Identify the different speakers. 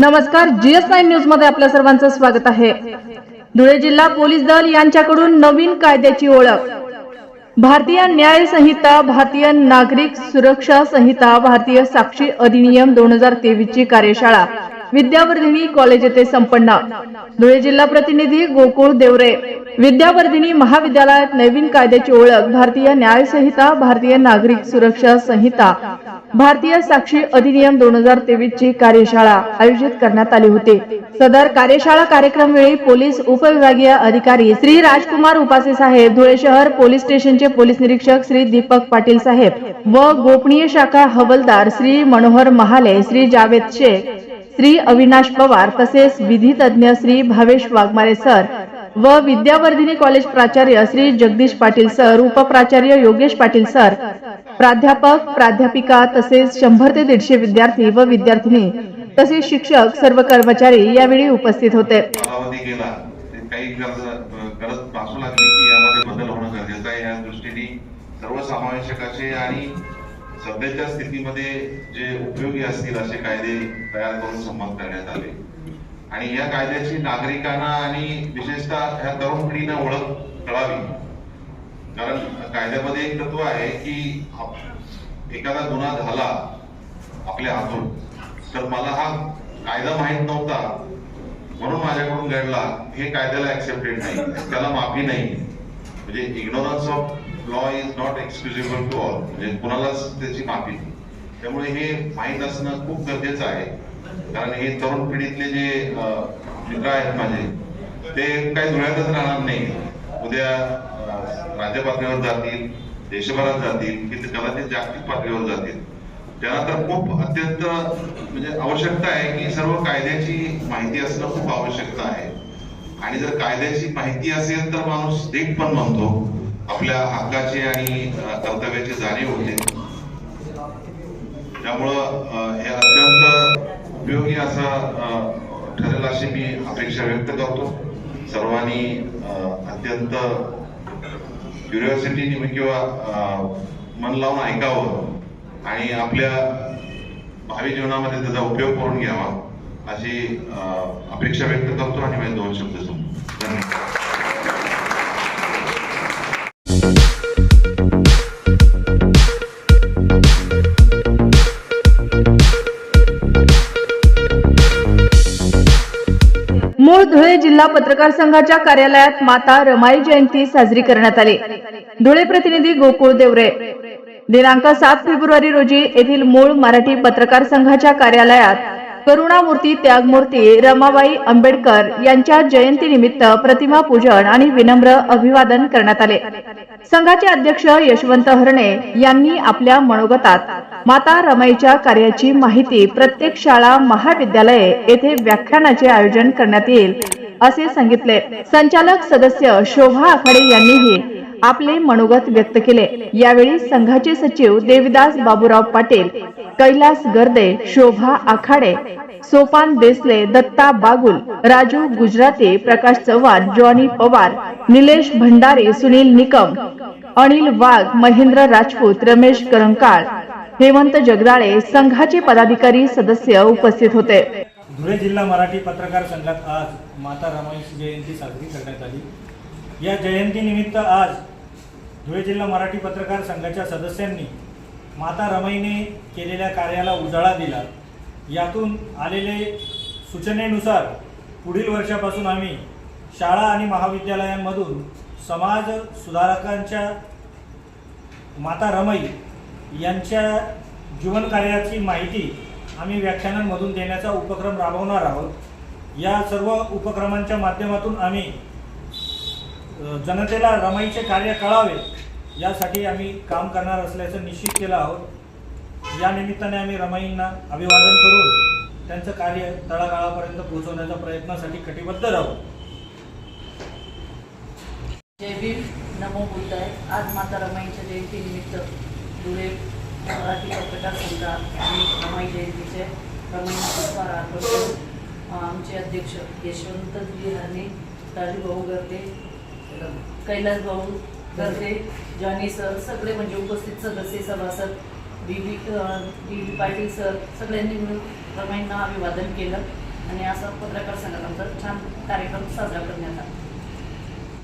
Speaker 1: नमस्कार GS nine न्यूजमध्ये आपल्या सर्वांचं स्वागत आहे. धुळे जिल्हा पोलीस दल यांच्याकडून नवीन कायद्याची ओळख. भारतीय न्याय संहिता भारतीय नागरिक सुरक्षा संहिता भारतीय साक्षी अधिनियम दोन हजार तेवीस ची कार्यशाळा. विद्यावर्धिनी कॉलेज येथे संपन्न. धुळे जिल्हा प्रतिनिधी गोकुळ देवरे. विद्यावर्धिनी महाविद्यालयात नवीन कायद्याची ओळख भारतीय न्याय संहिता भारतीय नागरिक सुरक्षा संहिता भारतीय साक्षी अधिनियम दोन हजार तेवीस ची कार्यशाळा आयोजित करण्यात आली होती. सदर कार्यशाळा कार्यक्रम वेळी पोलीस उपविभागीय अधिकारी श्री राजकुमार उपासे साहेब धुळे शहर पोलीस स्टेशनचे पोलीस निरीक्षक श्री दीपक पाटील साहेब व गोपनीय शाखा हवलदार श्री मनोहर महाले श्री जावेद शेख श्री अविनाश पवार तसेच विधी तज्ञ श्री भावेश वाघमारे सर व विद्यावर्धिनी कॉलेज प्राचार्य श्री जगदीश पाटील सर उपप्राचार्य योगेश पाटील सर प्राध्यापक प्राध्यापिका तसेच शंभर ते दीडशे विद्यार्थी व विद्यार्थिनी तसेच शिक्षक सर्व कर्मचारी यावेळी उपस्थित होते.
Speaker 2: काही गरज भासू लागली की यामध्ये बदल होणं गरजेचं आहे. या दृष्टीने सर्वसमावेशक असे आणि सध्याच्या स्थितीमध्ये जे उपयोगी असतील असे कायदे तयार करून संमत करण्यात आले. आणि या कायद्याची नागरिकांना आणि विशेषतः ह्या तरुण पिढीनं ओळख कळावी. कारण कायद्यामध्ये एक तत्व आहे की एखादा गुन्हा झाला आपल्या हातून तर मला हा कायदा माहीत नव्हता म्हणून माझ्याकडून घडला. हे कायद्याला ऍक्सेप्टेड नाही. त्याला माफी नाही. म्हणजे ignorance of law is not excusable to all म्हणजे कुणालाच त्याची माफी नाही. त्यामुळे हे माहीत असणं खूप गरजेचं आहे. कारण हे तरुण पिढीतले जे मित्र आहेत माझे ते काही धुळ्यातच राहणार नाही. उद्या राज्य पातळीवर जातील देशभरात जातील की ते कदाचित जागतिक पातळीवर जातील. त्यांना तर खूप अत्यंत म्हणजे आवश्यकता आहे की सर्व कायद्याची माहिती असणं खूप आवश्यकता आहे. आणि जर कायद्याची माहिती असेल तर माणूस देख पण म्हणतो आपल्या हक्काची आणि कर्तव्याची जाणीव होते. त्यामुळं हे अत्यंत उपयोगी असा ठरेल अशी मी अपेक्षा व्यक्त करतो. सर्वांनी अत्यंत क्युरिओसिटीने किंवा मन लावून ऐकावं आणि आपल्या भावी जीवनामध्ये त्याचा उपयोग करून घ्यावा अशी अपेक्षा व्यक्त करतो आणि माझे दोन शब्द धन्यवाद.
Speaker 1: जिल्हा पत्रकार संघाच्या कार्यालयात माता रमाई जयंती साजरी करण्यात आली. धुळे प्रतिनिधी गोकुळ देवरे. दिनांक सात फेब्रुवारी रोजी येथील मूळ मराठी पत्रकार संघाच्या कार्यालयात करुणामूर्ती त्यागमूर्ती रमाबाई आंबेडकर यांच्या जयंतीनिमित्त प्रतिमा पूजन आणि विनम्र अभिवादन करण्यात आले. संघाचे अध्यक्ष यशवंत हरणे यांनी आपल्या मनोगतात माता रमाईच्या कार्याची माहिती प्रत्येक शाळा महाविद्यालये येथे व्याख्यानाचे आयोजन करण्यात येईल असे सांगितले. संचालक सदस्य शोभा आखाडे यांनीही आपले मनोगत व्यक्त केले. यावेळी संघाचे सचिव देविदास बाबूराव पाटील कैलास गर्दे शोभा आखाडे सोपान देसले दत्ता बागुल राजू गुजराती प्रकाश चव्हाण जॉनी पवार निलेश भंडारे सुनील निकम अनिल वाघ महेंद्र राजपूत रमेश करंकाळ हेमंत जगदाळे संघाचे पदाधिकारी सदस्य उपस्थित होते.
Speaker 3: धुळे जिल्हा मराठी पत्रकार संघात आज माता रमाईची जयंती साजरी करण्यात आली. या जयंतीनिमित्त आज धुळे जिल्हा मराठी पत्रकार संघाच्या सदस्यांनी माता रमाईने केलेल्या कार्याला उजाळा दिला. यातून आलेले सूचनेनुसार पुढील वर्षापासून आम्ही शाळा आणि महाविद्यालयांमधून समाज सुधारकांच्या माता रमाई यांच्या जीवनकार्याची माहिती आम्ही व्याख्यानांमधून देण्याचा उपक्रम राबवणार आहोत. या सर्व उपक्रमांच्या माध्यमातून आम्ही जनतेला रमाईचे कार्य कळावे यासाठी आम्ही काम करणार असल्याचं निश्चित केलं आहोत. या निमित्ताने आम्ही रमाईंना अभिवादन करून त्यांचं कार्य तळागाळापर्यंत पोहोचवण्याच्या प्रयत्नासाठी कटिबद्ध राहू.
Speaker 4: जय भीम. नमो बुद्धाय. आज माता रमाईच्या जयंतीनिमित्त धुळे मराठी पत्रकार संघात आणि रमाई जयंतीचे रमाई पुरस्कार अर्पण आमचे अध्यक्ष यशवंतजी हरणे राजूभाऊ गर्दे कैलास भाऊ गर्दे जॉनी सर सगळे म्हणजे उपस्थित सदस्य सभासद बी बी बी बी पाटील सर सगळ्यांनी मिळून रमाईंना अभिवादन केलं. आणि असं पत्रकार संघात आमचा छान कार्यक्रम साजरा करण्यात आला.